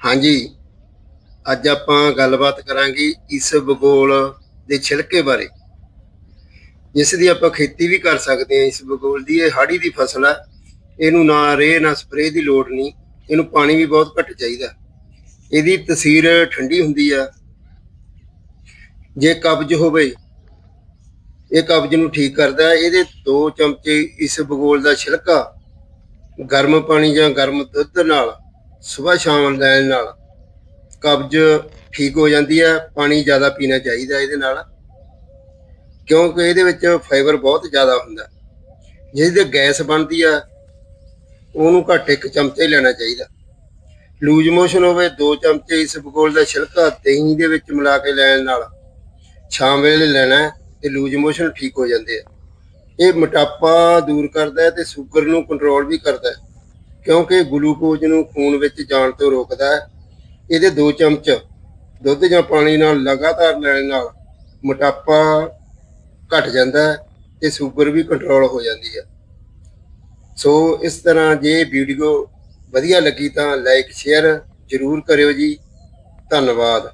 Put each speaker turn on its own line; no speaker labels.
ਹਾਂਜੀ, ਅੱਜ ਆਪਾਂ ਗੱਲਬਾਤ ਕਰਾਂਗੇ ਇਸ ਬਗੋਲ ਦੇ ਛਿਲਕੇ ਬਾਰੇ, ਜਿਸ ਦੀ ਆਪਾਂ ਖੇਤੀ ਵੀ ਕਰ ਸਕਦੇ ਹਾਂ। ਇਸ ਬਗੋਲ ਦੀ ਇਹ ਹਾੜੀ ਦੀ ਫਸਲ ਹੈ ਇਹਨੂੰ ਨਾ ਰੇ ਨਾ ਸਪਰੇਅ ਦੀ ਲੋੜ ਨਹੀਂ, ਇਹਨੂੰ ਪਾਣੀ ਵੀ ਬਹੁਤ ਘੱਟ ਚਾਹੀਦਾ। ਇਹਦੀ ਤਸੀਰ ਠੰਡੀ ਹੁੰਦੀ ਆ। ਜੇ ਕਬਜ਼ ਹੋਵੇ, ਇਹ ਕਬਜ਼ ਨੂੰ ਠੀਕ ਕਰਦਾ ਇਹਦੇ 2 ਚਮਚੇ ਇਸ ਬਗੋਲ ਦਾ ਛਿਲਕਾ, ਗਰਮ ਪਾਣੀ ਜਾਂ ਗਰਮ ਦੁੱਧ ਨਾਲ ਸਵੇਰ ਸ਼ਾਮ ਲੈਣ ਨਾਲ ਕਬਜ਼ ਠੀਕ ਹੋ ਜਾਂਦੀ ਹੈ, ਪਾਣੀ ਜ਼ਿਆਦਾ ਪੀਣਾ ਚਾਹੀਦਾ ਇਹਦੇ ਨਾਲ, ਕਿਉਂਕਿ ਇਹਦੇ ਵਿੱਚ ਫਾਈਬਰ ਬਹੁਤ ਜ਼ਿਆਦਾ ਹੁੰਦਾ ਜਿਹਦੇ ਗੈਸ ਬਣਦੀ ਆ ਉਹਨੂੰ ਘੱਟ ਇੱਕ ਚਮਚਾ ਹੀ ਲੈਣਾ ਚਾਹੀਦਾ। ਲੂਜ ਮੋਸ਼ਨ ਹੋਵੇ 2 ਚਮਚੇ ਇਸ ਬਗੋਲ ਦਾ ਛਿਲਕਾ ਦਹੀਂ ਦੇ ਵਿੱਚ ਮਿਲਾ ਕੇ ਲੈਣ ਨਾਲ ਸ਼ਾਮ ਵੇਲੇ ਲੈਣਾ ਹੈ ਤੇ ਲੂਜ ਮੋਸ਼ਨ ਠੀਕ ਹੋ ਜਾਂਦੇ ਆ। ਇਹ ਮੋਟਾਪਾ ਦੂਰ ਕਰਦਾ ਹੈ ਤੇ ਸ਼ੂਗਰ ਨੂੰ ਕੰਟਰੋਲ ਵੀ ਕਰਦਾ ਹੈ। ਕਿਉਂਕਿ ਗਲੂਕੋਜ਼ ਨੂੰ ਖੂਨ ਵਿੱਚ ਜਾਣ ਤੋਂ ਰੋਕਦਾ ਹੈ। ਇਹਦੇ 2 ਚਮਚ ਦੁੱਧ ਜਾਂ ਪਾਣੀ ਨਾਲ ਲਗਾਤਾਰ ਲੈਣ ਨਾਲ ਮੋਟਾਪਾ ਘਟ ਜਾਂਦਾ ਹੈ ਤੇ ਸ਼ੂਗਰ ਵੀ ਕੰਟਰੋਲ ਹੋ ਜਾਂਦੀ ਹੈ। ਸੋ ਇਸ ਤਰ੍ਹਾਂ ਜੇ ਵੀਡੀਓ ਵਧੀਆ ਲੱਗੀ ਤਾਂ ਲਾਈਕ ਸ਼ੇਅਰ ਜ਼ਰੂਰ ਕਰਿਓ ਜੀ। ਧੰਨਵਾਦ।